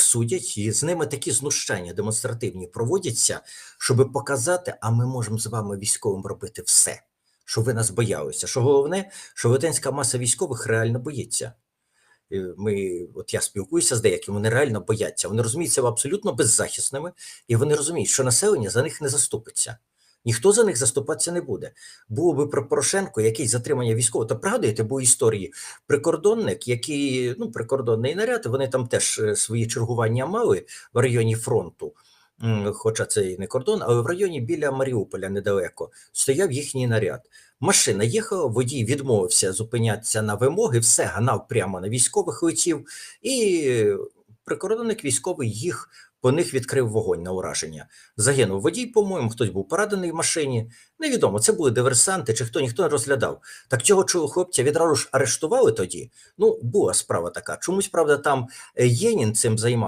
судять, і з ними такі знущання демонстративні проводяться, щоб показати, а ми можемо з вами військовим робити все, що ви нас боялися. Що головне, що велетенська маса військових реально боїться. Е, Ми, от я спілкуюся з деякими, вони реально бояться. Вони розуміють себе абсолютно беззахисними, і вони розуміють, що населення за них не заступиться. Ніхто за них заступатися не буде. Було би про Порошенко, який затримання військового. То пригадуєте, були історії прикордонник, який ну прикордонний наряд. Вони там теж е, свої чергування мали в районі фронту. Хоча це і не кордон, але в районі біля Маріуполя недалеко стояв їхній наряд. Машина їхала, водій відмовився зупинятися на вимоги, все ганав прямо на військових летів, і прикордонник військовий їх по них відкрив вогонь на ураження. Загинув водій, по-моєму, хтось був поранений в машині. Невідомо, це були диверсанти чи хто ніхто не розглядав. Так цього чого хлопця відразу ж арештували тоді. Ну, була справа така. Чомусь, правда, там е, Єнін цим займався.